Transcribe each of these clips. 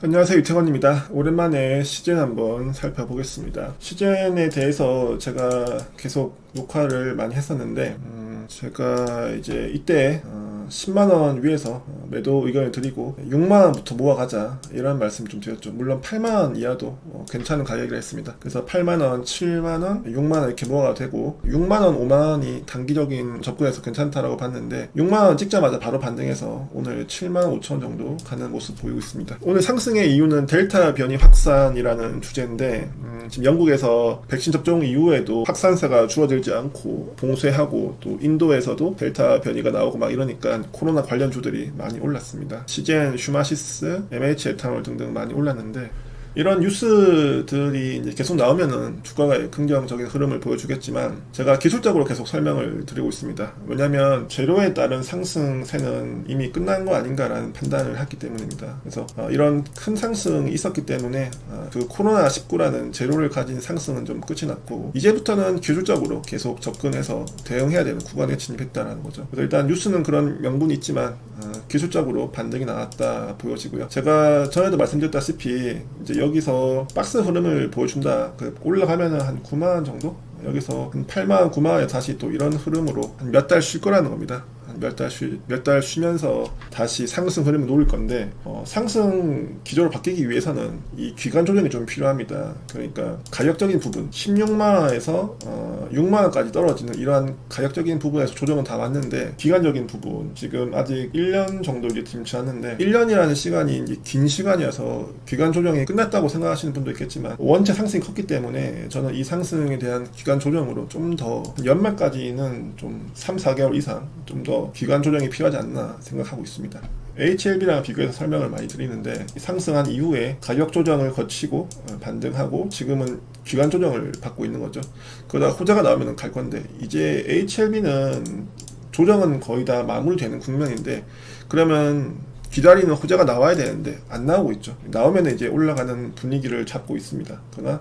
안녕하세요 유태건입니다. 오랜만에 시젠 한번 살펴보겠습니다. 시젠에 대해서 제가 계속 녹화를 많이 했었는데 음, 제가 이제 이때 어, 10만 원 위에서 어, 매도 의견을 드리고 6만 원부터 모아가자 이런 말씀 좀 드렸죠. 물론 8만 원 이하도 어, 괜찮은 가격이라 했습니다. 그래서 8만 원, 7만 원, 6만 원 이렇게 모아가 되고 6만 원, 5만 원이 단기적인 접근에서 괜찮다라고 봤는데 6만 원 찍자마자 바로 반등해서 오늘 7만 5천 원 정도 가는 모습 보이고 있습니다. 오늘 상승의 이유는 델타 변이 확산이라는 주제인데 음, 지금 영국에서 백신 접종 이후에도 확산세가 줄어들지 않고 봉쇄하고 또 인도에서도 델타 변이가 나오고 막 이러니까 코로나 관련주들이 많이 올랐습니다. 시젠, 슈마시스, MH 에탄올 등등 많이 올랐는데 이런 뉴스들이 계속 나오면은 주가가 긍정적인 흐름을 보여주겠지만 제가 기술적으로 계속 설명을 드리고 있습니다. 왜냐하면 재료에 따른 상승세는 이미 끝난 거 아닌가라는 판단을 했기 때문입니다. 그래서 어, 이런 큰 상승이 있었기 때문에 어, 그 코로나 19라는 재료를 가진 상승은 좀 끝이 났고 이제부터는 기술적으로 계속 접근해서 대응해야 되는 구간에 진입했다라는 거죠. 그래서 일단 뉴스는 그런 명분이 있지만 어, 기술적으로 반등이 나왔다 보여지고요. 제가 전에도 말씀드렸다시피 이제 여기서 박스 흐름을 보여준다. 그 올라가면은 한 9만 원 정도? 여기서 한 8만 원, 9만 원에 다시 또 이런 흐름으로 한 몇 달 쉴 거라는 겁니다. 몇달 쉬, 몇달 쉬면서 다시 상승 흐름을 놓을 건데, 어, 상승 기조를 바뀌기 위해서는 이 기간 조정이 좀 필요합니다. 그러니까 가격적인 부분, 16만 원에서 어, 6만 원까지 떨어지는 이러한 가격적인 부분에서 조정은 다 맞는데, 기간적인 부분, 지금 아직 1년 정도 이제 않는데, 1년이라는 시간이 이제 긴 시간이어서 기간 조정이 끝났다고 생각하시는 분도 있겠지만, 원체 상승이 컸기 때문에 저는 이 상승에 대한 기간 조정으로 좀 더 연말까지는 좀 3, 4개월 이상 좀더 기간 조정이 필요하지 않나 생각하고 있습니다. HLB랑 비교해서 설명을 많이 드리는데 이 상승한 이후에 가격 조정을 거치고 어, 반등하고 지금은 기간 조정을 받고 있는 거죠. 그러다 호재가 나오면 갈 건데 이제 HLB는 조정은 거의 다 마무리되는 국면인데 그러면 기다리는 호재가 나와야 되는데 안 나오고 있죠. 나오면 이제 올라가는 분위기를 잡고 있습니다. 그러나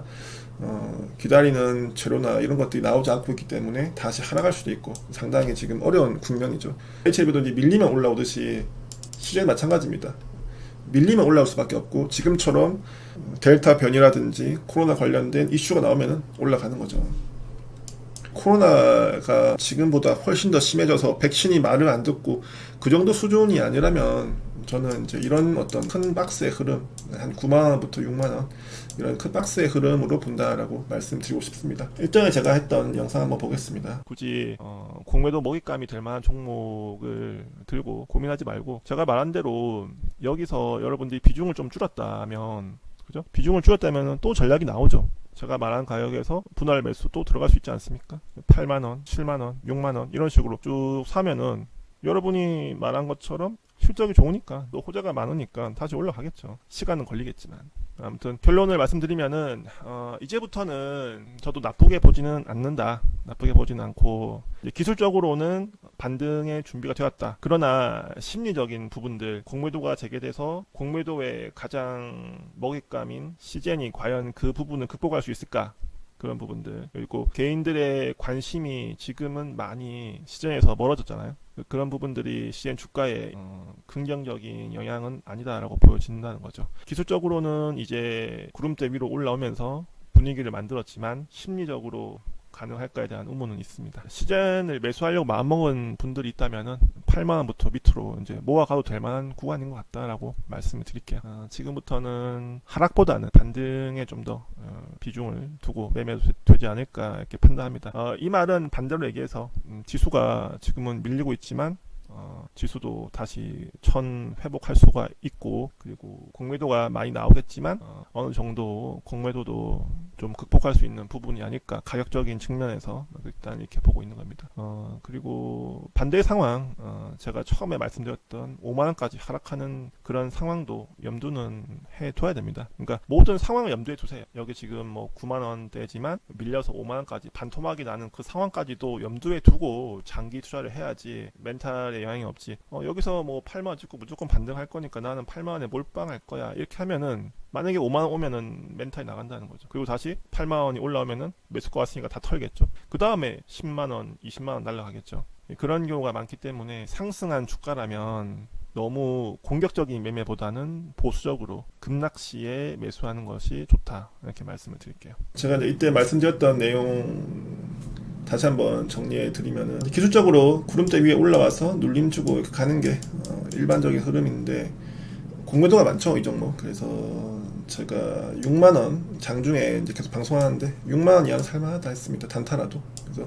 어, 기다리는 재료나 이런 것들이 나오지 않고 있기 때문에 다시 하락할 수도 있고 상당히 지금 어려운 국면이죠. HLB도 이제 밀리면 올라오듯이 시즌 마찬가지입니다. 밀리면 올라올 수밖에 없고 지금처럼 델타 변이라든지 코로나 관련된 이슈가 나오면 올라가는 거죠. 코로나가 지금보다 훨씬 더 심해져서 백신이 말을 안 듣고 그 정도 수준이 아니라면 저는 이제 이런 어떤 큰 박스의 흐름 한 9만 원부터 6만 원 이런 큰 박스의 흐름으로 본다라고 말씀드리고 싶습니다. 일전에 제가 했던 영상 한번 보겠습니다. 굳이 어, 공매도 먹잇감이 될 만한 종목을 들고 고민하지 말고 제가 말한 대로 여기서 여러분들이 비중을 좀 줄였다면 그죠? 비중을 줄였다면 또 전략이 나오죠. 제가 말한 가격에서 분할 매수 또 들어갈 수 있지 않습니까? 8만원, 7만원, 6만원 이런 식으로 쭉 사면은 여러분이 말한 것처럼 실적이 좋으니까 또 호재가 많으니까 다시 올라가겠죠. 시간은 걸리겠지만. 아무튼 결론을 말씀드리면은 어, 이제부터는 저도 나쁘게 보지는 않는다. 나쁘게 보지는 않고 이제 기술적으로는 반등의 준비가 되었다. 그러나 심리적인 부분들 공매도가 재개돼서 공매도의 가장 먹잇감인 시젠이 과연 그 부분을 극복할 수 있을까? 그런 부분들 그리고 개인들의 관심이 지금은 많이 시장에서 멀어졌잖아요. 그런 부분들이 시엔 주가에 어, 긍정적인 영향은 아니다라고 보여진다는 거죠. 기술적으로는 이제 구름대 위로 올라오면서 분위기를 만들었지만 심리적으로 가능할까에 대한 의문은 있습니다. 시젠을 매수하려고 마음먹은 분들이 있다면은 8만 원부터 밑으로 이제 모아가도 될 만한 구간인 것 같다라고 말씀을 드릴게요. 어, 지금부터는 하락보다는 반등에 좀더 어, 비중을 두고 매매도 되지 않을까 이렇게 판단합니다. 어, 이 말은 반대로 얘기해서 음, 지수가 지금은 밀리고 있지만 어, 지수도 다시 천 회복할 수가 있고 그리고 공매도가 많이 나오겠지만 어, 느 정도 공매도도 좀 극복할 수 있는 부분이 아닐까 가격적인 측면에서 일단 이렇게 보고 있는 겁니다. 어, 그리고 반대 상황 어, 제가 처음에 말씀드렸던 5만 원까지 하락하는 그런 상황도 염두는 해둬야 됩니다. 그러니까 모든 상황을 염두에 두세요. 여기 지금 뭐 9만 원대지만 밀려서 5만 원까지 반토막이 나는 그 상황까지도 염두에 두고 장기 투자를 해야지 멘탈에 영향이 없지. 어, 여기서 뭐 8만 원 찍고 무조건 반등할 거니까 나는 8만 원에 몰빵할 거야. 이렇게 하면은 만약에 5만 원 오면은 멘탈이 나간다는 거죠. 그리고 다시 8만 원이 올라오면은 매수가 왔으니까 다 털겠죠. 그 다음에 10만 원, 20만 원 날라가겠죠. 그런 경우가 많기 때문에 상승한 주가라면 너무 공격적인 매매보다는 보수적으로 급락 시에 매수하는 것이 좋다 이렇게 말씀을 드릴게요. 제가 이때 말씀드렸던 내용 다시 한번 정리해 드리면은 기술적으로 구름대 위에 올라와서 눌림 주고 이렇게 가는 게 어, 일반적인 흐름인데 공매도가 많죠 이 종목 그래서 제가 6만 원 장중에 이제 계속 방송하는데 6만 원 이하는 살만하다 했습니다. 단타라도. 그래서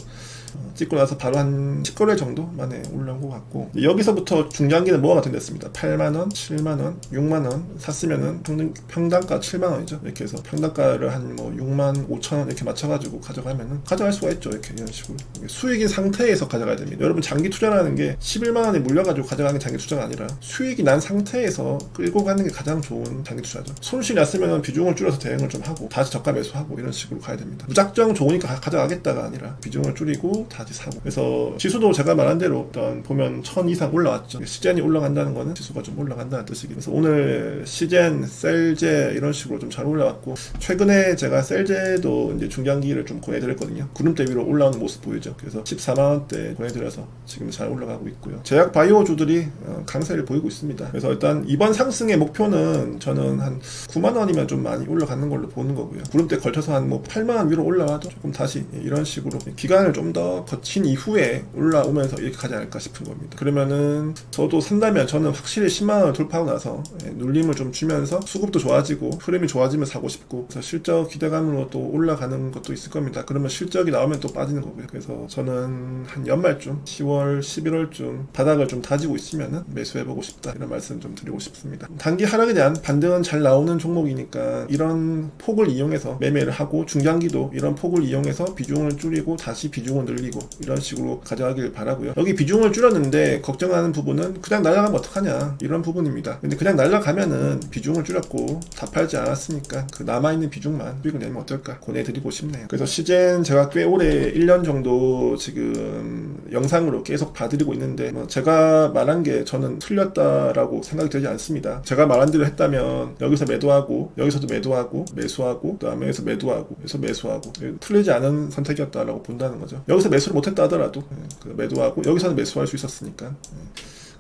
어, 찍고 나서 바로 한 10거래 정도 만에 올라온 것 같고. 여기서부터 중장기는 뭐가 된댔습니다. 8만원, 7만원, 6만원 샀으면은 평당, 평당가 7만원이죠. 이렇게 해서 평당가를 한 뭐 6만 5천원 이렇게 맞춰가지고 가져가면은 가져갈 수가 있죠. 이렇게 이런 식으로. 수익인 상태에서 가져가야 됩니다. 여러분 장기 투자라는 게 11만원에 물려가지고 가져가는 게 장기 투자가 아니라 수익이 난 상태에서 끌고 가는 게 가장 좋은 장기 투자죠. 손실이 났 으면 비중을 줄여서 대응을 좀 하고 다시 저가 매수하고 이런 식으로 가야 됩니다. 무작정 좋으니까 가- 가져가겠다가 아니라 비중을 줄이고 다시 사고. 그래서 지수도 제가 말한 대로 일단 보면 1000 이상 올라왔죠. 시젠이 올라간다는 거는 지수가 좀 올라간다는 뜻이기 그래서 오늘 시젠, 셀제 이런 식으로 좀 잘 올라왔고 최근에 제가 셀제도 이제 중장기를 좀 보내드렸거든요. 구름대 위로 올라오는 모습 보이죠? 그래서 14만원대 보내드려서 지금 잘 올라가고 있고요. 제약 바이오주들이 어, 강세를 보이고 있습니다. 그래서 일단 이번 상승의 목표는 저는 한 9만원 이면 좀 많이 올라가는 걸로 보는 거고요. 구름대 걸쳐서 한 뭐 8만 원 위로 올라와도 조금 다시 이런 식으로 기간을 좀 더 거친 이후에 올라오면서 이렇게 가지 않을까 싶은 겁니다. 그러면은 저도 산다면 저는 확실히 10만 원을 돌파하고 나서 예, 눌림을 좀 주면서 수급도 좋아지고 흐름이 좋아지면 사고 싶고 그래서 실적 기대감으로 또 올라가는 것도 있을 겁니다. 그러면 실적이 나오면 또 빠지는 거고요. 그래서 저는 한 연말쯤 10월 11월쯤 바닥을 좀 다지고 있으면은 매수해보고 싶다 이런 말씀 좀 드리고 싶습니다. 단기 하락에 대한 반등은 잘 나오는 종목이 니까 이런 폭을 이용해서 매매를 하고 중장기도 이런 폭을 이용해서 비중을 줄이고 다시 비중을 늘리고 이런 식으로 가져가길 바라고요. 여기 비중을 줄였는데 걱정하는 부분은 그냥 날아가면 어떡하냐 이런 부분입니다. 근데 그냥 날아가면은 비중을 줄였고 다 팔지 않았으니까 그 남아있는 비중만 수익을 내면 어떨까 권해드리고 싶네요. 그래서 시젠 제가 꽤 오래 1년 정도 지금 영상으로 계속 봐드리고 있는데 뭐 제가 말한 게 저는 틀렸다라고 생각이 들지 않습니다. 제가 말한 대로 했다면 여기서 매도하고 여기서도 매도하고 매수하고 그다음에 여기서 매도하고 여기서 매수하고 틀리지 않은 선택이었다라고 본다는 거죠 여기서 매수를 못했다 하더라도 예, 그 매도하고 여기서는 매수할 수 있었으니까 예.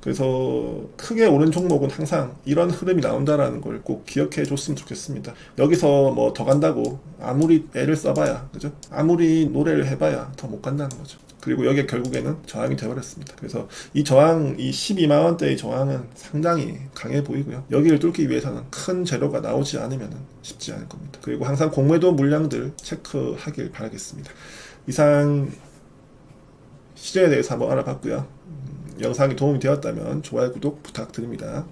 그래서 크게 오른 종목은 항상 이런 흐름이 나온다라는 걸 꼭 기억해 줬으면 좋겠습니다. 여기서 뭐 더 간다고 아무리 애를 써봐야 그죠? 아무리 노래를 해봐야 더 못 간다는 거죠. 그리고 여기에 결국에는 저항이 되어버렸습니다. 그래서 이 저항, 이 12만 원대의 저항은 상당히 강해 보이고요. 여기를 뚫기 위해서는 큰 재료가 나오지 않으면 쉽지 않을 겁니다. 그리고 항상 공매도 물량들 체크하길 바라겠습니다. 이상 시제에 대해서 한번 알아봤고요. 음, 영상이 도움이 되었다면 좋아요, 구독 부탁드립니다.